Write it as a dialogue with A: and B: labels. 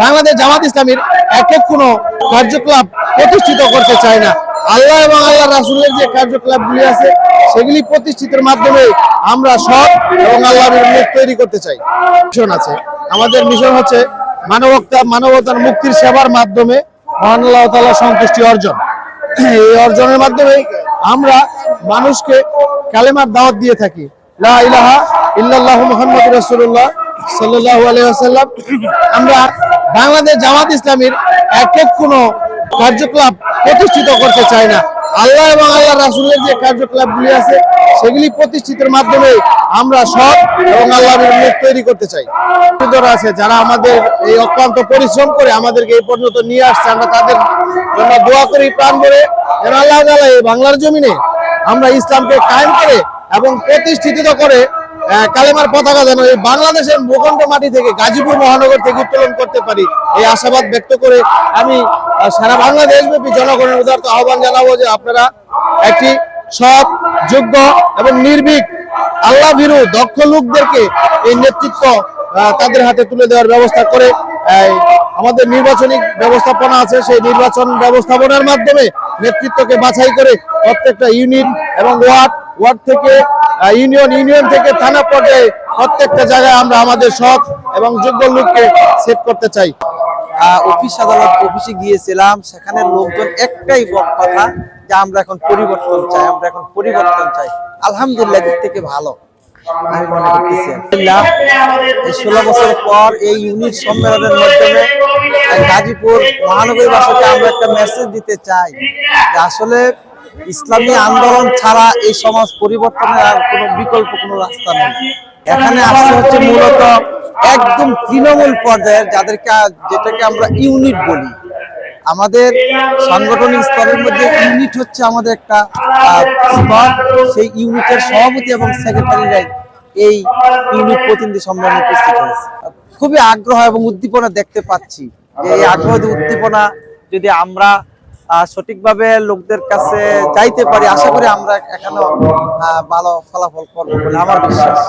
A: বাংলাদেশ জামাত ইসলামীর একক কোনো কার্যকলাপ প্রতিষ্ঠিত করতে চায় না। আল্লাহ এবং আল্লাহ রাসুলের যে কার্যকলাপগুলি আছে, সেগুলি প্রতিষ্ঠিতের মাধ্যমে আমরা সৎ এবং আল্লাহর মুখ তৈরি করতে চাই। মিশন আছে। আমাদের মিশন হচ্ছে মানবতা, মানবতার মুক্তির সেবার মাধ্যমে মহান আল্লাহ সন্তুষ্টি অর্জন। এই অর্জনের মাধ্যমে আমরা মানুষকে কালেমার দাওয়াত দিয়ে থাকি। লা ইলাহা ইল্লাল্লাহু মুহাম্মাদুর রাসূলুল্লাহ সাল্লাল্লাহু আমরা বাংলাদেশ জামাত ইসলামীর একক কোনো কার্যকলাপ প্রতিষ্ঠিত করতে চাই না। আল্লাহ এবং আল্লাহ রাসূলের যে কার্যকলাপগুলি আছে, সেগুলি প্রতিষ্ঠিতের মাধ্যমে আমরা সব এবং আল্লাহর মুখ তৈরি করতে চাই। আছে, যারা আমাদের এই অক্লান্ত পরিশ্রম করে আমাদেরকে এই পর্যন্ত নিয়ে আসছে, আমরা তাদের জন্য দোয়া করি, প্রাণ করে যেন আল্লাহ তাআলা এই বাংলার জমিনে আমরা ইসলামকে কায়েম করে এবং প্রতিষ্ঠিত করে কালেমার পতাকা যেন এই বাংলাদেশের ভূখণ্ড মাটি থেকে, গাজীপুর মহানগর থেকে উত্তোলন করতে পারি, এই আশাবাদ ব্যক্ত করে আমি সারা বাংলাদেশ ব্যাপী জনগণের উদারত আহ্বান জানাব যে আপনারা একটি সৎ, যোগ্য এবং নির্ভীক, আল্লাহ ভীরু, দক্ষ লোকদেরকে এই নেতৃত্ব তাদের হাতে তুলে দেওয়ার ব্যবস্থা করে আমাদের নির্বাচনী ব্যবস্থাপনা আছে, সেই নির্বাচন ব্যবস্থাপনার মাধ্যমে নেতৃত্বকে বাছাই করে প্রত্যেকটা ইউনিট এবং ওয়ার্ড ওয়ার্ড থেকে ইউনিয়ন ইউনিয়ন থেকে থানা পর্যায়ে প্রত্যেকটা জায়গায় আমরা আমাদের সৎ এবং যোগ্য লোককে সেট করতে চাই।
B: অফিস আদালত অফিসে গিয়েছিলাম, সেখানে লোকজন একটাই কথা যে আমরা এখন পরিবর্তন চাই, আমরা এখন পরিবর্তন চাই। আলহামদুলিল্লাহ দিক থেকে ভালো। এই ষোলো বছর পর এই ইউনিট সম্মেলনের মাধ্যমে গাজীপুর মহানগরীবাসীকে আমরা একটা মেসেজ দিতে চাই যে আসলে ইসলামী আন্দোলন ছাড়া এই সমাজ পরিবর্তনের আর কোনো বিকল্প, কোনো রাস্তা নেই। এখানে আসছে হচ্ছে মূলত একদম তৃণমূল পর্যায়ের যাদেরকে যেটাকে আমরা ইউনিট বলি। আমাদের সাংগঠনিক স্তরের মধ্যে ইউনিট হচ্ছে আমাদের একটা স্তর। সেই ইউনিটের সভাপতি এবং সেক্রেটারিরাই এই ইউনিট প্রতিনিধি সম্মেলনে উপস্থিত হয়েছে। খুবই আগ্রহ এবং উদ্দীপনা দেখতে পাচ্ছি। যে এই আগ্রহ উদ্দীপনা যদি আমরা সঠিকভাবে লোকদের কাছে যাইতে পারি, আশা করি আমরা এখানে ভালো ফলাফল করব বলে আমার বিশ্বাস।